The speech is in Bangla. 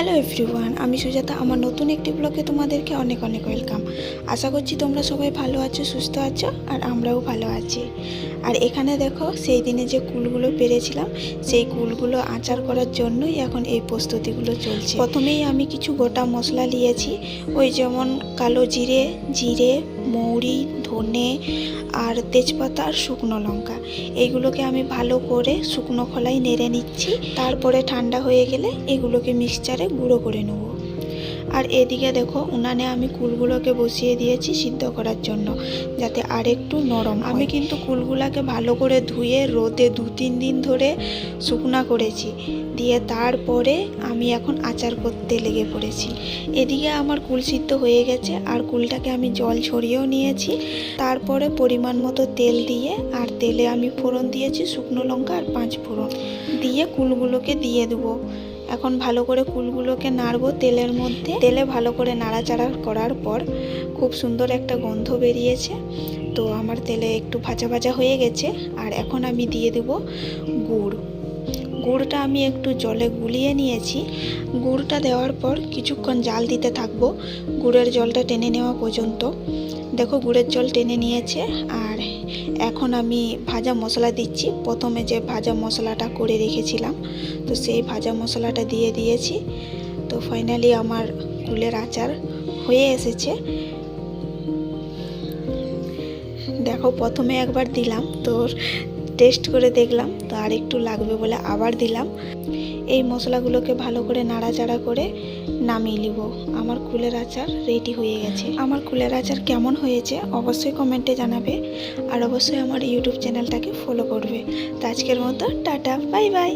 হ্যালো এভরিওয়ান আমি সুজাতা। আমার নতুন একটি ব্লগে তোমাদেরকে অনেক অনেক ওয়েলকাম আশা করছি তোমরা সবাই ভালো আছো, সুস্থ আছো, আর আমরাও ভালো আছি। আর এখানে দেখো, সেই দিনে যে কুলগুলো পেরেছিলাম, সেই কুলগুলো আচার করার জন্যই এখন এই প্রস্তুতিগুলো চলছে। প্রথমেই আমি কিছু গোটা মশলা নিয়েছি। ওই যেমন কালো জিরে জিরে মৌরি, ধনে আর তেজপাতা আর শুকনো লঙ্কা। এইগুলোকে আমি ভালো করে শুকনো খোলায় নেড়ে নিচ্ছি। তারপরে ঠান্ডা হয়ে গেলে এগুলোকে মিক্সচারে গুঁড়ো করে নেব। আর এদিকে দেখো উনানে আমি কুলগুলোকে বসিয়ে দিয়েছি সিদ্ধ করার জন্য যাতে আর একটু নরম আমি কিন্তু কুলগুলোকে ভালো করে ধুয়ে রোদে দু তিন দিন ধরে শুকনা করেছি। দিয়ে তারপরে আমি এখন আচার করতে লেগে পড়েছি। এদিকে আমার কুল সিদ্ধ হয়ে গেছে আর কুলটাকে আমি জল ছড়িয়েও নিয়েছি। তারপরে পরিমাণ মতো তেল দিয়ে আর তেলে আমি ফোড়ন দিয়েছি শুকনো লঙ্কা আর পাঁচ ফোড়ন। দিয়ে কুলগুলোকে দিয়ে দেবো। এখন ভালো করে কুলগুলোকে নাড়বো তেলের মধ্যে। তেলে ভালো করে নাড়াচাড়া করার পর খুব সুন্দর একটা গন্ধ বেরিয়েছে। তো আমার তেলে একটু ভাজা ভাজা হয়ে গেছে। আর এখন আমি দিয়ে দেবো গুড়। গুড়টা আমি একটু জলে গুলিয়ে নিয়েছি। গুড়টা দেওয়ার পর কিছুক্ষণ জাল দিতে থাকব গুড়ের জলটা টেনে নেওয়া পর্যন্ত। দেখো গুড়ের জল টেনে নিয়েছে। আর এখন আমি ভাজা মশলা দিচ্ছি। প্রথমে যে ভাজা মশলাটা করে রেখেছিলাম, তো সেই ভাজা মশলাটা দিয়ে দিয়েছি। তো ফাইনালি আমার কুলের আচার হয়ে এসেছে। দেখো, প্রথমে একবার দিলাম। তোর টেস্ট করে দেখলাম, তো আর একটু লাগবে বলে আবার দিলাম। এই মশলাগুলোকে ভালো করে নাড়াচাড়া করে নামিয়ে নিব। আমার কুলের আচার রেডি হয়ে গেছে। আমার কুলের আচার কেমন হয়েছে অবশ্যই কমেন্টে জানাবে। আর অবশ্যই আমার ইউটিউব চ্যানেলটাকে ফলো করবে। তো আজকের মতো টাটা বাই বাই